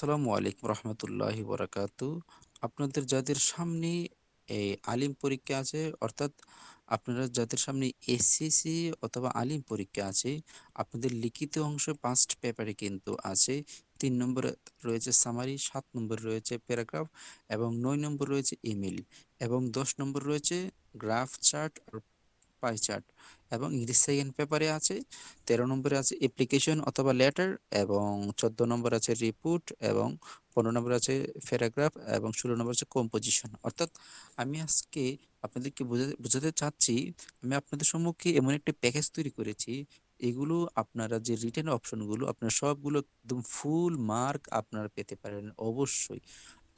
আসসালামু আলাইকুম রহমতুল্লাহি বরাকাতু। আপনাদের যাদের সামনে এই আলিম পরীক্ষা আছে, অর্থাৎ আপনারা যাদের সামনে এসএসসি অথবা আলিম পরীক্ষা আছে, আপনাদের লিখিত অংশ পাঁচটি পেপারে কিন্তু আছে। তিন নম্বরে রয়েছে সামারি সাত নম্বর রয়েছে প্যারাগ্রাফ এবং নয় নম্বর রয়েছে ইমেল এবং দশ নম্বর রয়েছে গ্রাফ চার্ট পাই চার্ট এবং ইংলিশ সেকেন্ড পেপারে আছে, তেরো নম্বরে আছে অ্যাপ্লিকেশন অথবা লেটার এবং চোদ্দ নম্বর আছে রিপোর্ট এবং পনেরো নম্বর আছে প্যারাগ্রাফ এবং ষোলো নম্বর আছে কম্পোজিশন অর্থাৎ আমি আজকে আপনাদেরকে বোঝাতে চাচ্ছি, আমি আপনাদের সম্মুখে এমন একটি প্যাকেজ তৈরি করেছি, এগুলো আপনারা যে রিটার্ন অপশনগুলো আপনারা সবগুলো একদম ফুল মার্ক আপনারা পেতে পারেন, অবশ্যই।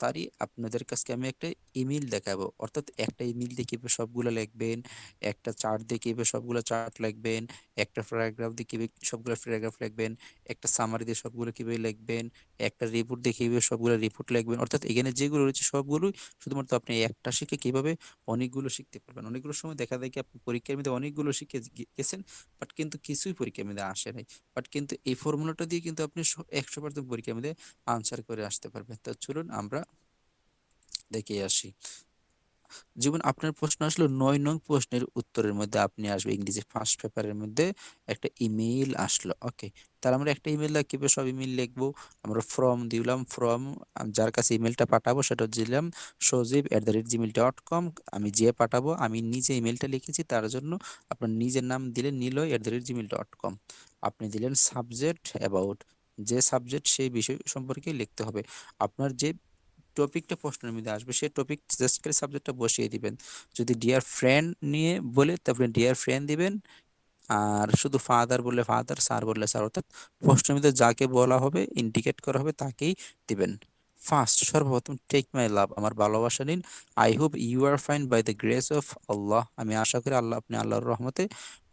তারই আপনাদের কাছকে আমি একটা ইমেল দেখাবো। অর্থাৎ একটা ইমেল দিয়ে কীভাবে সবগুলো লিখবেন, একটা চার্ট দিয়ে কীভাবে সবগুলো চার্ট লিখবেন, একটা প্যারাগ্রাফ দিয়ে কীভাবে সবগুলো প্যারাগ্রাফ লিখবেন, একটা সামারি দিয়ে সবগুলো কীভাবে লিখবেন, একটা রিপোর্ট দিয়ে কীভাবে সবগুলো রিপোর্ট লিখবেন। অর্থাৎ এখানে যেগুলো রয়েছে সবগুলোই শুধুমাত্র আপনি একটা শিখে কীভাবে অনেকগুলো শিখতে পারবেন। অনেকগুলো সময় দেখা যায় কি আপনি পরীক্ষার মধ্যে অনেকগুলো শিখে গেছেন বাট কিন্তু কিছুই পরীক্ষার মধ্যে আসে নাই। বাট কিন্তু এই ফর্মুলাটা দিয়ে কিন্তু আপনি একশো পার্সেন্ট পরীক্ষার মধ্যে আনসার করে আসতে পারবেন। তো চলুন আমরা দেখে আসি। যেমন আপনার প্রশ্ন আসলো, নয় নং প্রশ্নের উত্তরের মধ্যে আপনি আসবে, ইংরেজি ফার্স্ট পেপারের মধ্যে একটা ইমেইল আসলো ওকে তাহলে আমরা একটা ইমেল কীভাবে সব ইমেল লিখব? আমরা ফ্রম দিলাম ফ্রম যার কাছে ইমেলটা পাঠাবো সেটা দিলাম, Sajib at the rate Gmail dot com আমি যে পাঠাবো, আমি নিজে ইমেলটা লিখেছি, তার জন্য আপনার নিজের নাম দিলেন Niloy at the rate Gmail dot com আপনি দিলেন সাবজেক্ট অ্যাবাউট যে সাবজেক্ট সেই বিষয় সম্পর্কে লিখতে হবে। আপনার যে টপিকটা প্রশ্নের মধ্যে আসবে। সেই টপিক জাস্ট করে সাবজেক্টটা বসিয়ে দিবেন। যদি ডিয়ার ফ্রেন্ড নিয়ে বলে, তারপরে ডিয়ার ফ্রেন্ড দিবেন। আর শুধু ফাদার বললে ফাদার স্যার বললে স্যার অর্থাৎ প্রশ্নের মধ্যে যাকে বলা হবে ইন্ডিকেট করা হবে, তাকেই দিবেন। ফার্স্ট সর্বপ্রথম টেক মাই লাভ আমার ভালোবাসা নিন। I hope you are fine by the grace of Allah আমি আশা করি আল্লাহ আপনি আল্লাহর রহমতে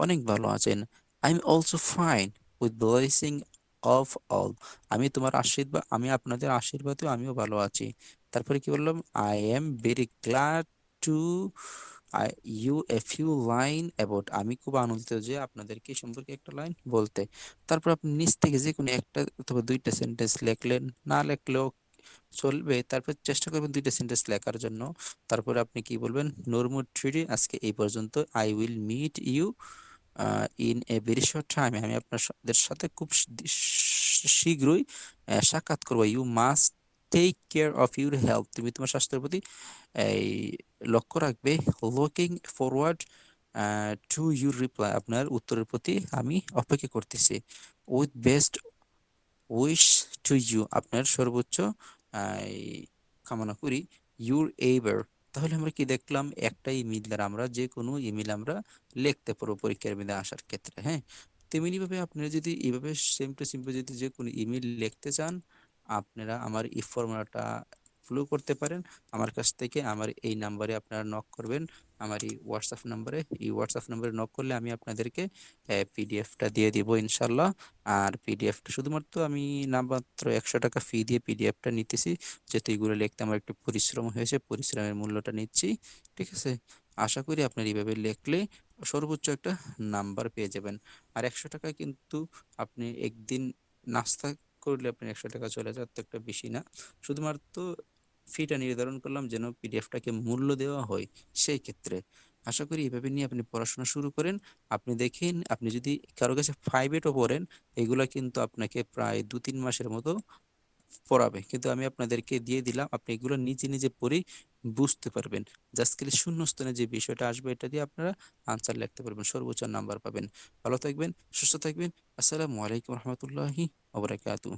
অনেক ভালো আছেন। I am also fine with blessing of all আমি তোমার আশীর্বাদ আমি আপনাদের আশীর্বাদেও আমিও ভালো আছি। তারপরে কি বললাম? I am very glad to you a few line about আমি খুব আনন্দিত যে আপনাদেরকে সম্পর্কে একটা লাইন বলতে। তারপর আপনি নিচ থেকে যে কোনো একটা অথবা দুইটা সেন্টেন্স লেখলেন, না লেখলেও চলবে, তারপর চেষ্টা করবেন দুইটা সেন্টেন্স লেখার জন্য। তারপরে আপনি কি বলবেন? নর্মুড থ্রিডি আজকে এই পর্যন্ত। I will meet you in a very short time আমি আপনাদের সাথে খুব শীঘ্রই সাক্ষাৎ করব। You must take care of your health তুমি তোমার স্বাস্থ্যের প্রতি, এই, লক্ষ্য রাখবে looking forward to your reply আপনার উত্তরের প্রতি আমি অপেক্ষা করতেছি। With best wish to you আপনার সর্বোচ্চ কামনা করি। ইউর এইবার তাহলে আমরা কি দেখলাম? একটা ইমেল দ্বারা আমরা যে কোনো ইমেল আমরা লিখতে পারব পরীক্ষার মধ্যে আসার ক্ষেত্রে হ্যাঁ? তেমনিভাবে আপনারা যদি এইভাবে সেম টু সিম্পল যদি যে কোনো ইমেল লিখতে চান, আপনারা আমার এই ফর্মুলাটা ফলো করতে পারেন। আমার কাছ থেকে আমার এই নাম্বারে আপনারা নক করবেন। আমার এই হোয়াটসঅ্যাপ নাম্বারে এই হোয়াটসঅ্যাপ নাম্বারে নক করলে আমি আপনাদেরকে পিডিএফটা দিয়ে দিব ইনশাল্লাহ। আর পিডিএফটা শুধুমাত্র আমি নামমাত্র একশো টাকা ফি দিয়ে পিডিএফটা নিতেছি। যেহেতু এইগুলো লিখতে আমার একটু পরিশ্রম হয়েছে, পরিশ্রমের মূল্যটা নিচ্ছি। ঠিক আছে? আশা করি আপনার এইভাবে লিখলে সর্বোচ্চ একটা নাম্বার পেয়ে যাবেন। আর একশো টাকা কিন্তু আপনি একদিন নাস্তা করলে আপনি একশো টাকা চলে যাওয়ার তো একটা বেশি না। শুধুমাত্র ফিটা নির্ধারণ করলাম যেন পিডিএফটাকে মূল্য দেওয়া হয় সেই ক্ষেত্রে। আশা করি এভাবে নিয়ে আপনি পড়াশোনা শুরু করেন। আপনি দেখেন, আপনি যদি কারও কাছে ফাইভ এটও পড়েন, এগুলো কিন্তু আপনাকে প্রায় দু তিন মাসের মতো পড়াবে। কিন্তু আমি আপনাদেরকে দিয়ে দিলাম, আপনি এগুলো নিজে নিজে পড়েই বুঝতে পারবেন। জাস্ট খালি শূন্যস্থানে যে বিষয়টা আসবে, এটা দিয়ে আপনারা আনসার লিখতে পারবেন, সর্বোচ্চ নাম্বার পাবেন। ভালো থাকবেন, সুস্থ থাকবেন। আসসালামু আলাইকুম রহমতুল্লাহি ওবরাকাতু